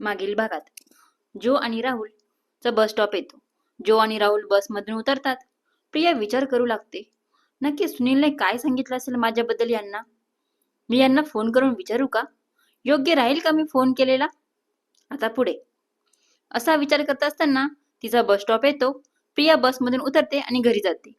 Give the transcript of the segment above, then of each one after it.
मागील भागात. जो आणि राहुलचा बस स्टॉप येतो. जो आणि राहुल बसमधून उतरतात. प्रिया विचार करू लागते. नक्की सुनीलने काय सांगितलं असेल माझ्याबद्दल यांना? मी यांना फोन करून विचारू का? योग्य राहील का मी फोन केलेला? आता पुढे. असा विचार करत असताना तिचा बस स्टॉप येतो. प्रिया बसमधून उतरते आणि घरी जाते.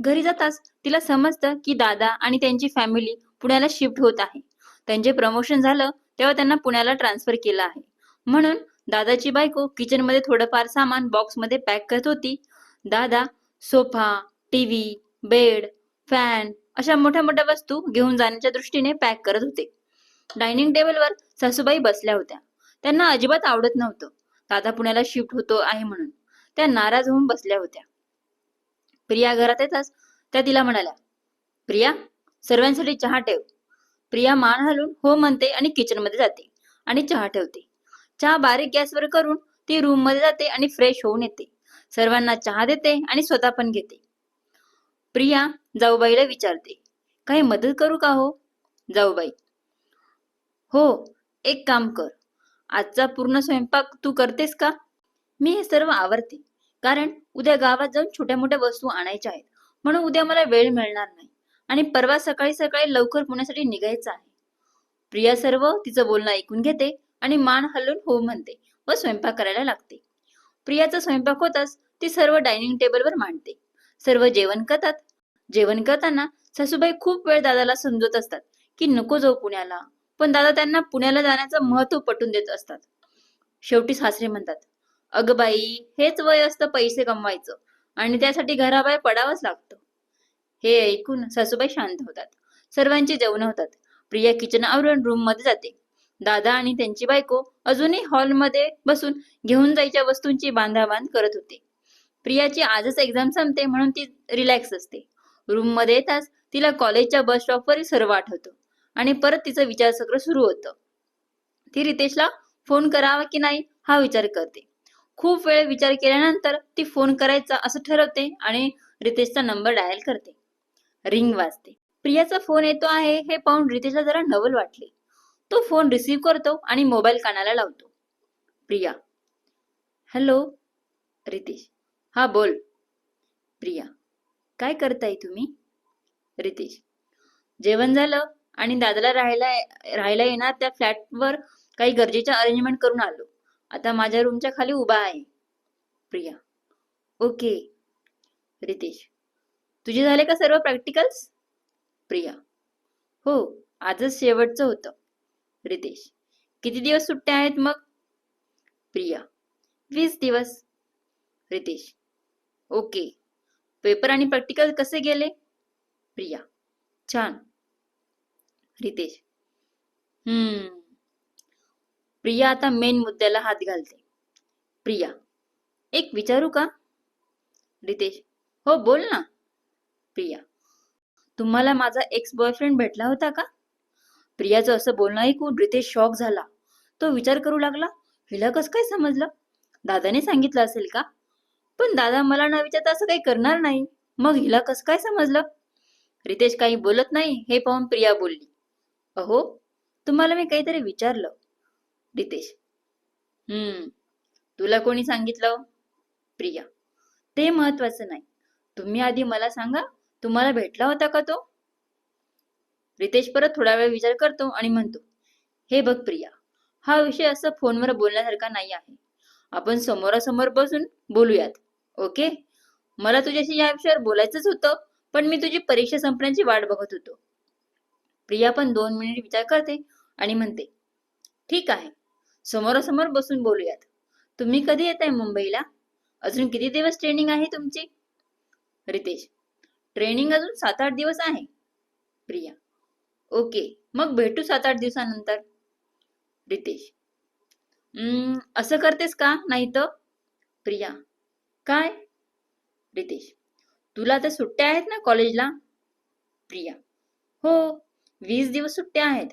घरी जाताच तिला समजतं की दादा आणि त्यांची फॅमिली पुण्याला शिफ्ट होत आहे. त्यांचे प्रमोशन झालं तेव्हा त्यांना पुण्याला ट्रान्सफर केलं आहे. म्हणून दादाची बायको किचनमध्ये थोडंफार सामान बॉक्समध्ये पॅक करत होती. दादा सोफा टीव्ही बेड फॅन अशा मोठ्या मोठ्या वस्तू घेऊन जाण्याच्या दृष्टीने पॅक करत होते. डायनिंग टेबलवर सासूबाई बसल्या होत्या. त्यांना अजिबात आवडत नव्हतं. दादा पुण्याला शिफ्ट होतो आहे म्हणून त्या नाराज होऊन बसल्या होत्या. प्रिया घरात येताच त्या तिला म्हणाल्या प्रिया सर्वांसाठी चहा ठेव. प्रिया मान हलून हो म्हणते आणि किचनमध्ये जाते आणि चहा ठेवते. चहा बारीक गॅसवर करून ती रूममध्ये जाते आणि फ्रेश होऊन येते. सर्वांना चहा देते आणि स्वतः पण घेते. प्रिया जाऊबाईला विचारते काही मदत करू का हो? जाऊबाई. हो एक काम कर. आजचा पूर्ण स्वयंपाक तू करतेस का? मी हे सर्व आवडते कारण उद्या गावात जाऊन छोट्या मोठ्या वस्तू आणायच्या आहेत. म्हणून उद्या मला वेळ मिळणार नाही आणि परवा सकाळी सकाळी लवकर पुण्यासाठी निघायचं आहे. प्रिया सर्व तिचं बोलणं ऐकून घेते आणि मान हलून हो म्हणते व स्वयंपाक करायला लागते. प्रियाचा स्वयंपाक होताच ती सर्व डायनिंग टेबलवर मांडते. सर्व जेवण करतात. जेवण करताना सासूबाई खूप वेळ दादाला समजवत असतात की नको जाऊ पुण्याला. पण दादा त्यांना पुण्याला जाण्याचं महत्त्व पटून देत असतात. शेवटी सासरे म्हणतात अगं बाई हेच वय असतं पैसे कमवायचं आणि त्यासाठी घराबाहेर पडावंच लागतं. हे ऐकून सासूबाई शांत होतात. सर्वांची जेवण होतात. प्रिया किचन आवरून रूममध्ये जाते. दादा आणि त्यांची बायको अजूनही हॉलमध्ये बसून घेऊन जायच्या वस्तूंची बांधाबांध करत होते. प्रियाची आजच एक्झाम संपते म्हणून ती रिलॅक्स असते. रूममध्ये येताच तिला कॉलेजच्या बस स्टॉपवर सर्व आठवतं आणि परत तिचं विचारचक्र सुरू होतं. ती रितेशला फोन करावा की नाही हा विचार करते. खूप वेळ विचार केल्यानंतर ती फोन करायचा असं ठरवते आणि रितेशचा नंबर डायल करते. रिंग वाजते. प्रियाचा फोन येतो आहे हे पाहून रितेशला जरा नवल वाटले. तो फोन रिसीव्ह करतो आणि मोबाईल कानाला लावतो. प्रिया. हॅलो? रितेश. हा बोल. प्रिया. काय करताय तुम्ही? रितेश. जेवण झालं आणि दादाला राहायला राहायला येणार त्या फ्लॅटवर काही गरजेच्या अरेंजमेंट करून आलो. आता माझ्या रूमच्या खाली उभा आहे. प्रिया. ओके. रितेश. तुझे झाले का सर्व प्रॅक्टिकल्स प्रिया. हो आजच शेवटचं होतं. रितेश. किती दिवस सुट्ट्या आहेत मग? प्रिया. वीस दिवस. रितेश. ओके. पेपर आणि प्रॅक्टिकल कसे गेले? प्रिया. छान. रितेश. हम्म. प्रिया आता मेन मुद्द्याला हात घालते. प्रिया. एक विचारू का? रितेश. हो बोल ना. प्रिया. तुम्हाला माझा एक्स बॉयफ्रेंड भेटला होता का? प्रियाचं असं बोलणं ऐकून रितेश शॉक झाला. तो विचार करू लागला हिला कसं काय समजलं? दादाने सांगितलं असेल का? पण दादा मला ना विचारता असं काही करणार नाही. मग हिला कसं काय समजलं? रितेश काही बोलत नाही हे पाहून प्रिया बोलली. अहो तुम्हाला मी काहीतरी विचारलं. रितेश हम्म तुला कोणी सांगितलं? प्रिया ते महत्वाचं नाही. तुम्ही आधी मला सांगा तुम्हाला भेटला होता का तो? रितेश परत थोडा वेळ विचार करतो आणि म्हणतो हे बघ प्रिया हा विषय असं फोनवर बोलण्यासारखा नाही आहे. आपण समोरासमोर बसून बोलूयात ओके? मला तुझ्याशी या विषयावर बोलायचंच होतं पण मी तुझी परीक्षा संपण्याची वाट बघत होतो. प्रिया पण दोन मिनिट विचार करते आणि म्हणते ठीक आहे समोरासमोर बसून बोलूयात. तुम्ही कधी येत आहे मुंबईला? अजून किती दिवस ट्रेनिंग आहे तुमची? रितेश ट्रेनिंग अजून सात आठ दिवस आहे. प्रिया ओके. मग भेटू सात आठ दिवसानंतर. रितेश. असं करतेस का? नाही तर? प्रिया. काय? रितेश. तुला तर सुट्ट्या आहेत ना कॉलेजला? प्रिया. हो वीस दिवस सुट्ट्या आहेत.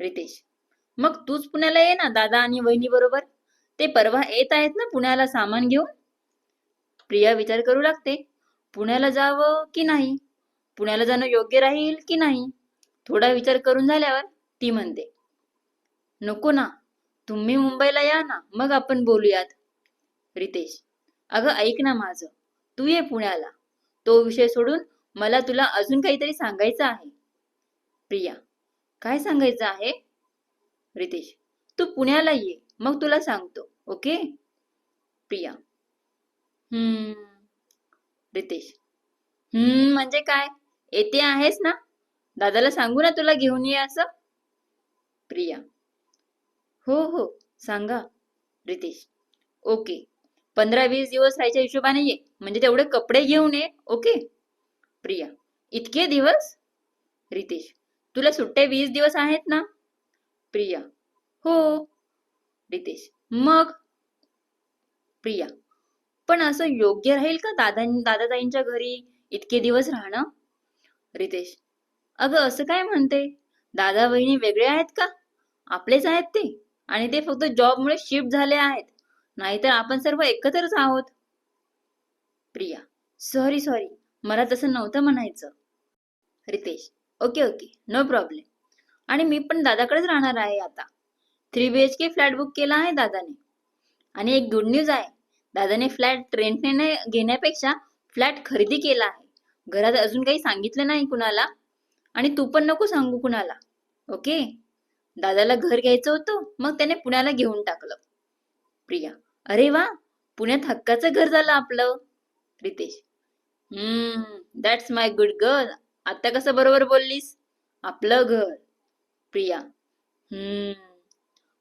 रितेश. मग तूच पुण्याला ये ना दादा आणि वहिनी बरोबर. ते परवा येत आहेत ना पुण्याला सामान घेऊन? प्रिया विचार करू लागते. पुण्याला जावं की नाही? पुण्याला जाणं योग्य राहील की नाही? थोडा विचार करून झाल्यावर ती म्हणते नको ना तुम्ही मुंबईला या ना मग आपण बोलूयात. रितेश अगं ऐक ना माझं तू ये पुण्याला तो विषय सोडून मला तुला अजून काहीतरी सांगायचं आहे. प्रिया काय सांगायचं आहे? रितेश तू पुण्याला ये मग तुला सांगतो ओके? प्रिया. हम्म. रितेश. हम्म म्हणजे काय? येते आहेस ना? दादाला सांगू ना तुला घेऊन ये असं? प्रिया. हो हो सांगा रितेश. ओके. पंधरा वीस दिवस राहायच्या हिशोबाने ये. म्हणजे तेवढे कपडे घेऊन ये ओके? प्रिया. इतके दिवस? रितेश. तुला सुट्टे वीस दिवस आहेत ना? प्रिया. हो. रितेश. मग? प्रिया. पण असं योग्य राहील का दादा दादाताईंच्या घरी इतके दिवस राहणं? रितेश. अगं असं काय म्हणते? दादा बहिणी वेगळे आहेत का? आपलेच आहेत ते. आणि ते फक्त जॉबमुळे शिफ्ट झाले आहेत. नाहीतर आपण सर्व एकत्रच आहोत. Priya sorry sorry. मला तसं नव्हतं म्हणायचं. Ritesh okay okay. No problem. आणि मी पण दादाकडेच राहणार आहे आता. Three B H K flat book केला आहे दादाने. आणि एक गुड न्यूज आहे. दादाने फ्लॅट रेंटने घेण्यापेक्षा फ्लॅट खरेदी केला आहे. घरात अजून काही सांगितलं नाही कुणाला? आणि तू पण नको सांगू कुणाला. ओके? दादाला घर घ्यायचं होतं मग त्याने पुण्याला घेऊन टाकलं. प्रिया अरे वा पुण्यात हक्काचं घर झालं आपलं. रितेश हम्म दॅट्स माय गुड गर्ल आता कसं बरोबर बोललीस? आपलं घर. प्रिया हम्म.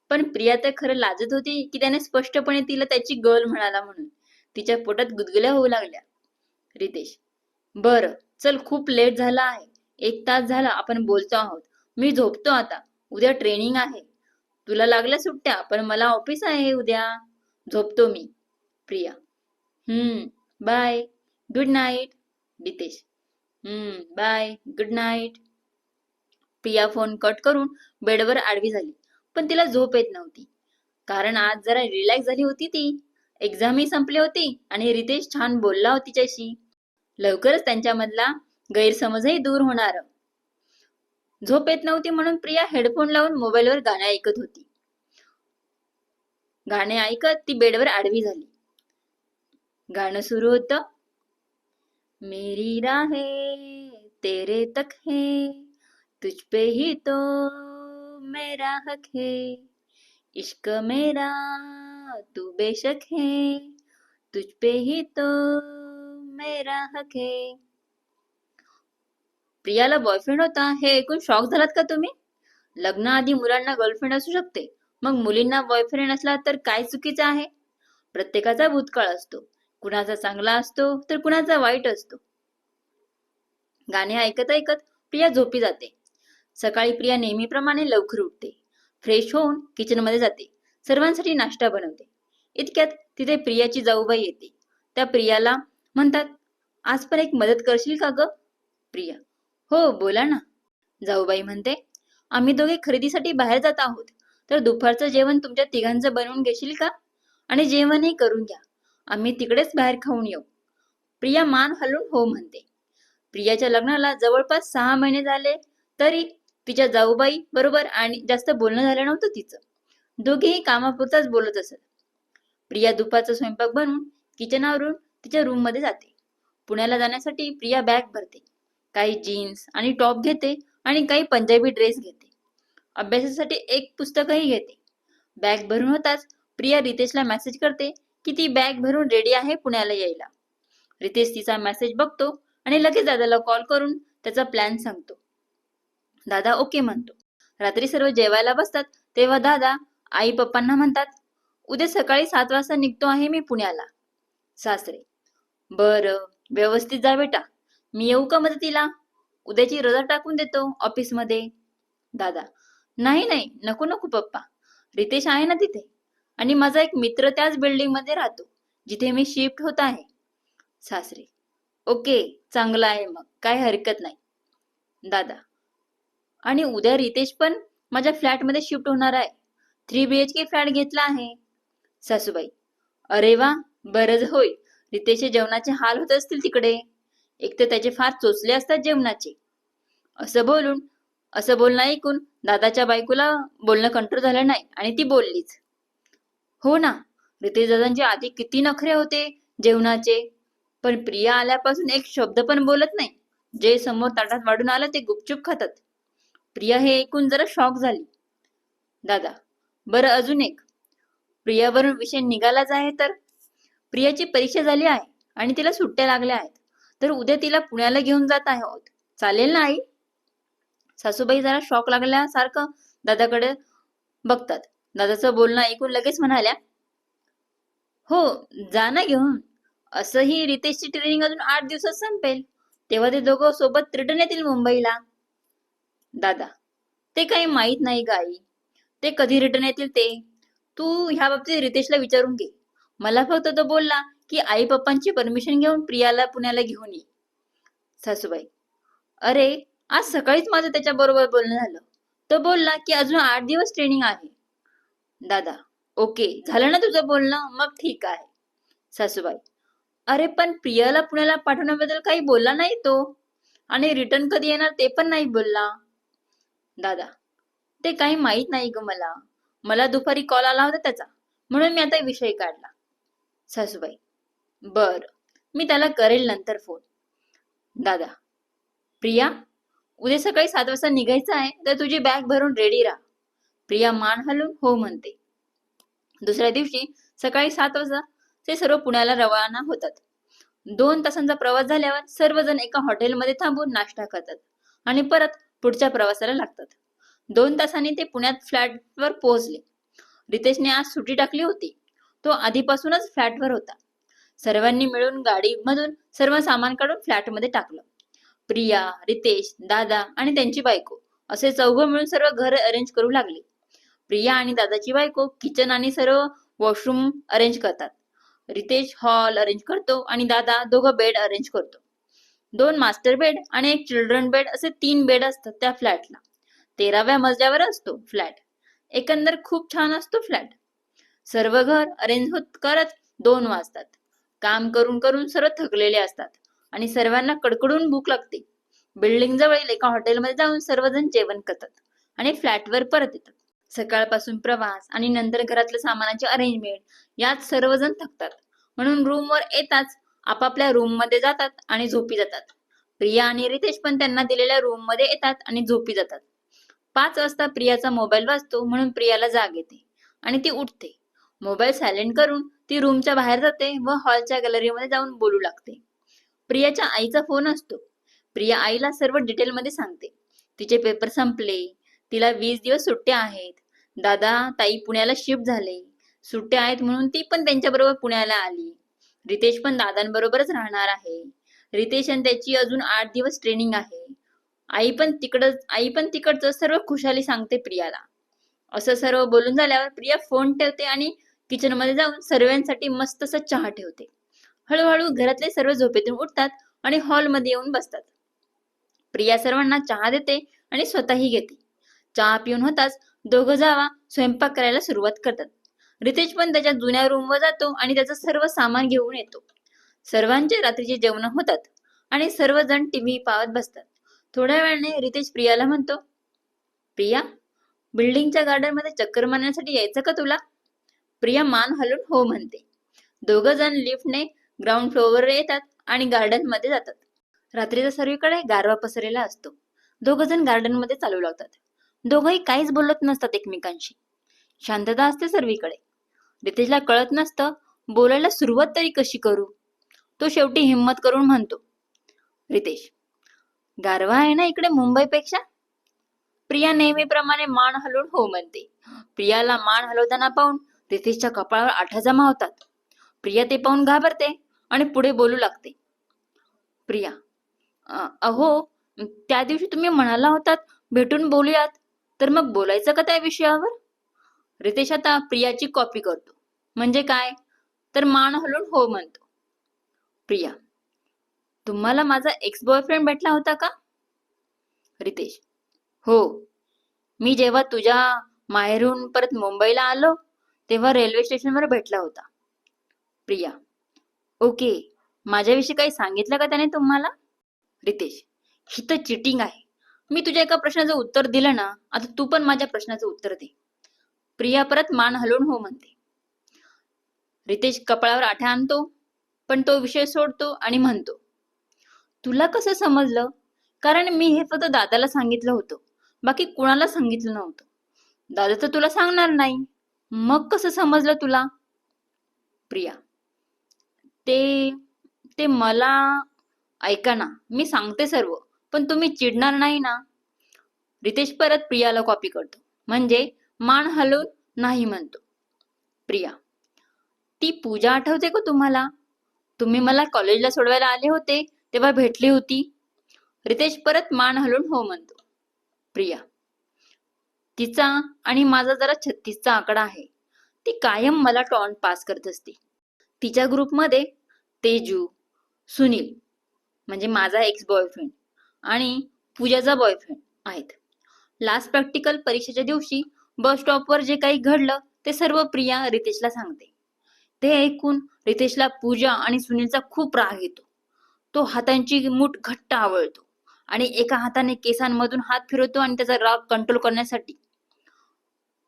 पण प्रिया तर खरं लाजत होती की त्याने स्पष्टपणे तिला त्याची गर्ल म्हणाला म्हणून. तिच्या पोटात गुदगुल्या होऊ लागल्या. रितेश बर चल खूप लेट झाला आहे. एक तास झाला आपण बोलतो आहोत. मी झोपतो आता. उद्या ट्रेनिंग आहे. तुला लागल्या सुट्ट्या पण मला ऑफिस आहे उद्या. झोपतो मी प्रिया. हम्म bye good night Ritesh. Hmm bye good night Priya phone cut करून बेडवर आडवी झाली पण तिला झोप येत नव्हती. कारण आज जरा रिलॅक्स झाली होती ती. एक्झामही संपली होती आणि रितेश छान बोलला होती तिच्याशी. लवकरच त्यांच्यामधला गैरसमजही दूर होणार. झोप येत नव्हती म्हणून प्रिया हेडफोन लावून मोबाईलवर गाणे ऐकत होती. गाणे ऐकत ती बेडवर आडवी झाली. गाणं सुरू होतं. मेरी राहें तेरे तक है तुझ पे ही तो मेरा हक है। इश्क मेरा तू बेशक है तुझ पे ही तो मेरा हक है। प्रियाला बॉयफ्रेंड होता हे ऐकून शॉक झालात का तुम्ही? लग्नाआधी मुलांना गर्लफ्रेंड असू शकते मग मुलींना बॉयफ्रेंड असला तर काय चुकीचं आहे? प्रत्येकाचा भूतकाळ असतो कुणाचा चांगला असतो तर कुणाचा वाईट असतो. गाणे ऐकत ऐकत प्रिया झोपी जाते. सकाळी प्रिया नेहमीप्रमाणे लवकर उठते फ्रेश होऊन किचनमध्ये जाते सर्वांसाठी नाश्ता बनवते. इतक्यात तिथे प्रियाची जाऊबाई येते. त्या प्रियाला म्हणतात आज पण एक मदत करशील का ग प्रिया? हो बोला ना. जाऊबाई म्हणते आम्ही दोघे खरेदीसाठी बाहेर जात आहोत. तर दुपारचं जेवण तुमच्या तिघांचं बनवून घेशील का? आणि जेवणही करून घ्या. आम्ही तिकडेच बाहेर खाऊन येऊ. प्रिया मान हलवून हो म्हणते. प्रियाच्या लग्नाला जवळपास सहा महिने झाले तरी तिच्या जाऊबाई बरोबर आणि जास्त बोलणं झालं नव्हतं तिचं. दोघेही कामापुरताच बोलत असत. प्रिया दुपारचा स्वयंपाक बनवून किचनावरून तिच्या रूममध्ये जाते. पुण्याला जाण्यासाठी प्रिया बॅग भरते. काही जीन्स आणि टॉप घेते आणि काही पंजाबी ड्रेस घेते. अभ्यासासाठी एक पुस्तकही घेते. बॅग भरून होताच प्रिया रितेशला मेसेज करते की ती बॅग भरून रेडी आहे पुण्याला यायला. रितेश तिचा मेसेज बघतो आणि लगेच दादाला कॉल करून त्याचा प्लॅन सांगतो. दादा ओके म्हणतो. रात्री सर्व जेवायला बसतात तेव्हा दादा आई पप्पांना म्हणतात उद्या सकाळी सात वाजता निघतो आहे मी पुण्याला. सासरे बर व्यवस्थित जा बेटा. मी येऊ का मदतीला? उद्याची रजा टाकून देतो ऑफिसमध्ये. दादा नाही नाही नको नको पप्पा. रितेश आहे ना तिथे? आणि माझा एक मित्र त्याच बिल्डिंगमध्ये राहतो जिथे मी शिफ्ट होत आहे. सासरे. ओके चांगलं आहे मग काय हरकत नाही. दादा. आणि उद्या रितेश पण माझ्या फ्लॅटमध्ये शिफ्ट होणार आहे. Three B H K flat घेतला आहे. सासूबाई. अरे वा बरंच होय. रितेशचे जेवणाचे हाल होत असतील तिकडे. एक तर त्याचे फार चोचले असतात जेवणाचे. असं बोलून असं बोलणं ऐकून दादाच्या बायकोला बोलणं कंट्रोल झालं नाही आणि ती बोललीच. हो ना रितेश दादांचे आधी किती नखरे होते जेवणाचे पण प्रिया आल्यापासून एक शब्द पण बोलत नाही. जे समोर ताटात वाढून आलं ते गुपचूप खातात. प्रिया हे ऐकून जरा शॉक झाली. दादा बरं अजून एक. प्रियावरून विषय निघालाच आहे तर? प्रियाची परीक्षा झाली आहे आणि तिला सुट्ट्या लागल्या आहेत. तर उद्या तिला पुण्याला घेऊन जात आहोत हो. चालेल ना आई? सासूबाई जरा शॉक लागल्यासारखं दादाकडे बघतात. दादाचं बोलणं ऐकून लगेच म्हणाल्या हो जा ना घेऊन. असंही रितेशची ट्रेनिंग अजून आठ दिवसात संपेल. तेव्हा ते दोघं सोबत रिटर्न येतील मुंबईला. दादा ते काही माहीत नाही गाई ते कधी रिटर्न येतील ते? तू ह्या बाबतीत रितेशला विचारून घे. मला फक्त तो बोलला की आई पप्पांची परमिशन घेऊन प्रियाला पुण्याला घेऊन ये. सासूबाई अरे आज सकाळीच माझं त्याच्या बरोबर बोलणं झालं. तो बोलला की अजून आठ दिवस ट्रेनिंग आहे. दादा ओके झालं ना तुझं बोलणं? मग ठीक आहे. सासूबाई अरे पण प्रियाला पुण्याला पाठवण्याबद्दल काही बोलला नाही तो. आणि रिटर्न कधी येणार ते पण नाही बोलला. दादा ते काही माहीत नाही ग मला. मला दुपारी कॉल आला होता त्याचा. म्हणून मी आता विषय काढला. सासूबाई बर. मी त्याला करेल नंतर फोन दादा प्रिया उद्या सकाळी सात वाजता निघायचं आहे तर तुझी बॅग भरून रेडी राहा. प्रिया मान हलून हो म्हणते. दुसऱ्या दिवशी सकाळी सात वाजता ते सर्व पुण्याला रवाना होतात. दोन तासांचा प्रवास झाल्यावर सर्वजण एका हॉटेलमध्ये थांबून नाश्ता करतात आणि परत पुढच्या प्रवासाला लागतात. दोन तासांनी ते पुण्यात फ्लॅटवर पोहोचले. रितेशने आज सुट्टी टाकली होती. तो आधीपासूनच फ्लॅटवर होता. सर्वांनी मिळून गाडीमधून सर्व सामान काढून फ्लॅटमध्ये टाकलं. प्रिया रितेश दादा आणि त्यांची बायको असे चौघं मिळून सर्व घर अरेंज करू लागले. प्रिया आणि दादाची बायको किचन आणि सर्व वॉशरूम अरेंज करतात. रितेश हॉल अरेंज करतो आणि दादा दोघं बेड अरेंज करतो. दोन मास्टर बेड आणि एक चिल्ड्रन बेड असे तीन बेड असतात त्या फ्लॅटला तेराव्या मजल्यावर असतो फ्लॅट एकंदर खूप छान असतो फ्लॅट सर्व घर अरेंज होत करत दोन वाजतात. काम करून करून सर्व थकलेले असतात. आणि सर्वांना कडकडून भूक लागते. बिल्डिंग जवळील एका हॉटेलमध्ये जाऊन सर्वजण जेवण करतात आणि फ्लॅटवर परत येतात. सकाळपासून प्रवास आणि नंतर घरातल्या सामानाची अरेंजमेंट यात सर्वजण थकतात. म्हणून रूमवर येताच आपापल्या रूममध्ये जातात आणि झोपी जातात. प्रिया आणि रितेश पण त्यांना दिलेल्या रूममध्ये येतात आणि झोपी जातात. पाच वाजता प्रियाचा मोबाईल वाजतो म्हणून प्रियाला जाग येते आणि ती उठते. मोबाईल सायलेंट करून ती रूमच्या बाहेर जाते व हॉलच्या गॅलरीमध्ये जाऊन बोलू लागते. प्रियाच्या आईचा फोन असतो. प्रिया आईला सर्व डिटेलमध्ये सांगते. तिचे पेपर संपले. तिला वीस दिवस सुट्ट्या आहेत. दादा ताई पुण्याला शिफ्ट झाले. सुट्ट्या आहेत म्हणून ती पण त्यांच्याबरोबर पुण्याला आली. रितेश पण दादांबरोबरच राहणार आहे. रितेश आणि त्याची अजून आठ दिवस ट्रेनिंग आहे. आई पण तिकडं आई पण तिकडचं सर्व खुशाली सांगते प्रियाला. असं सर्व बोलून झाल्यावर प्रिया फोन ठेवते आणि किचनमध्ये जाऊन सर्वांसाठी मस्तसा चहा ठेवते. हळूहळू घरातले सर्व झोपेतून उठतात आणि हॉलमध्ये येऊन बसतात. प्रिया सर्वांना चहा देते आणि स्वतःही घेते. चहा पिऊन होताच दोघं जावा स्वयंपाक करायला सुरुवात करतात. रितेश पण त्याच्या जुन्या रूमवर जातो आणि त्याचं सर्व सामान घेऊन येतो. सर्वांचे रात्रीचे जेवण होतात आणि सर्वजण टीव्ही पावत बसतात. थोड्या वेळाने रितेश प्रियाला म्हणतो प्रिया बिल्डिंगच्या गार्डनमध्ये चक्कर मारण्यासाठी यायचं का तुला? प्रिया मान हलून हो म्हणते. दोघ जण लिफ्टने ग्राउंड फ्लोअरवर येतात आणि गार्डनमध्ये जातात. रात्रीचा सर्वीकडे गारवा पसरलेला असतो. दोघ जण गार्डनमध्ये चालू लागतात दोघंही काहीच बोलत नसतात एकमेकांशी. शांतता असते सर्वीकडे. रितेशला कळत नसतं बोलायला सुरुवात तरी कशी करू? तो शेवटी हिंमत करून म्हणतो रितेश गारवा आहे ना इकडे मुंबईपेक्षा? प्रिया नेहमीप्रमाणे मान हलवून हो म्हणते. प्रियाला मान हलवताना पाहून रितेशच्या कपाळावर आठा जमा होतात. प्रिया ते पाहून घाबरते आणि पुढे बोलू लागते. प्रिया अहो त्या दिवशी तुम्ही म्हणाला होतात भेटून बोलूयात तर मग बोलायचं का त्या विषयावर? रितेश आता प्रियाची कॉपी करतो. म्हणजे काय? तर मान हलून हो म्हणतो. प्रिया तुम्हाला माझा एक्स बॉयफ्रेंड भेटला होता का? रितेश हो. मी जेव्हा तुझ्या माहेरून परत मुंबईला आलो तेव्हा रेल्वे स्टेशनवर भेटला होता. प्रिया. ओके माझ्याविषयी काही सांगितलं का त्याने तुम्हाला? रितेश. ही तर चिटिंग आहे. मी तुझ्या एका प्रश्नाचं उत्तर दिलं ना आता तू पण माझ्या प्रश्नाचं उत्तर दे. प्रिया परत मान हलवून हो म्हणते. रितेश कपाळावर आठ्या आणतो पण तो विषय सोडतो आणि म्हणतो तुला कसं समजलं? कारण मी हे फक्त दादाला सांगितलं होतं. बाकी कुणाला सांगितलं नव्हतं. दादा तर तुला सांगणार नाही. मग कसं समजलं तुला? प्रिया ते ते मला ऐका ना मी सांगते सर्व पण तुम्ही चिडणार नाही ना? रितेश परत प्रियाला कॉपी करतो. म्हणजे मान हलवून नाही म्हणतो. प्रिया ती पूजा आठवते का तुम्हाला? तुम्ही मला कॉलेजला सोडवायला आले होते तेव्हा भेटली होती. रितेश परत मान हलवून हो म्हणतो. प्रिया तिचा आणि माझा जरा छत्तीसचा आकडा आहे. ती कायम मला टॉन पास करत असते. तिच्या ग्रुपमध्ये तेजू सुनील म्हणजे माझा एक्स बॉयफ्रेंड आणि पूजाचा बॉयफ्रेंड आहेत. लास्ट प्रॅक्टिकल परीक्षेच्या दिवशी बस स्टॉपवर जे काही घडलं ते सर्व प्रिया रितेशला सांगते. ते ऐकून रितेशला पूजा आणि सुनीलचा खूप राग येतो. तो हातांची मूठ घट्ट आवळतो आणि एका हाताने केसांमधून हात फिरवतो आणि त्याचा राग कंट्रोल करण्यासाठी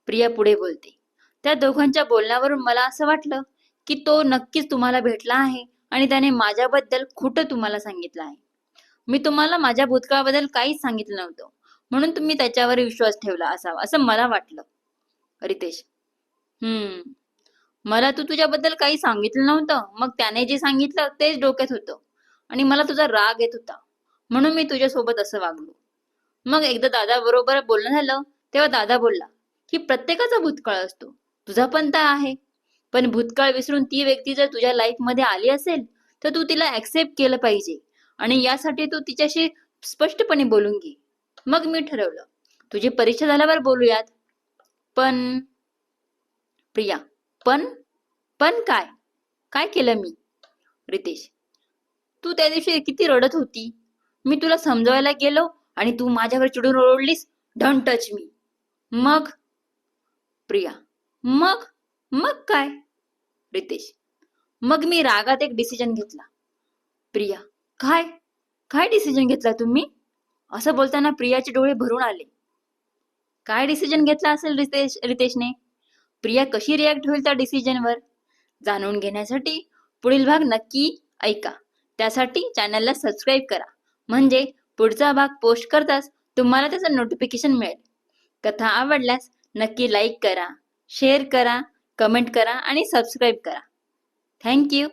प्रिया पुढे बोलते. त्या दोघांच्या बोलण्यावरून मला असं वाटलं की तो नक्कीच तुम्हाला भेटला आहे आणि त्याने माझ्याबद्दल खोटं तुम्हाला सांगितलं आहे. मी तुम्हाला माझ्या भूतकाळाबद्दल काहीच सांगितलं नव्हतं. म्हणून तुम्ही त्याच्यावर विश्वास ठेवला असावा असं मला वाटलं. रितेश हम्म. मला तू तुझ्याबद्दल काही सांगितलं नव्हतं. मग त्याने जे सांगितलं तेच डोक्यात होतं. आणि मला तुझा राग येत होता. म्हणून मी तुझ्यासोबत असं वागलो. मग एकदा दादा बरोबर बोलणं झालं तेव्हा दादा बोलला की प्रत्येकाचा भूतकाळ असतो. तुझा पण तर आहे. पण भूतकाळ विसरून ती व्यक्ती जर तुझ्या लाईफमध्ये आली असेल तर तू तिला ऍक्सेप्ट केलं पाहिजे. आणि यासाठी तू तिच्याशी स्पष्टपणे बोलून घे. मग मी ठरवलं. तुझी परीक्षा झाल्यावर बोलूयात. पण प्रिया पण पण काय? काय केलं मी? रितेश तू त्या दिवशी किती रडत होती? मी तुला समजवायला गेलो आणि तू माझ्यावर चिडून ओरडलीस. डोंट टच मी मग? प्रिया. मग? मग काय? रितेश. मग मी रागात एक डिसिजन घेतला. प्रिया काय? काय डिसिजन घेतला तुम्ही? असं बोलताना प्रियाचे डोळे भरून आले. काय डिसिजन घेतला असेल रितेश रितेशने? प्रिया कशी रिॲक्ट होईल त्या डिसिजनवर जाणून घेण्यासाठी पुढील भाग नक्की ऐका. त्यासाठी चॅनलला सबस्क्राईब करा. म्हणजे पुढचा भाग पोस्ट करताच तुम्हाला त्याचं नोटिफिकेशन मिळेल. कथा आवडल्यास नक्की लाईक करा शेअर करा कमेंट करा आणि सबस्क्राईब करा. थँक्यू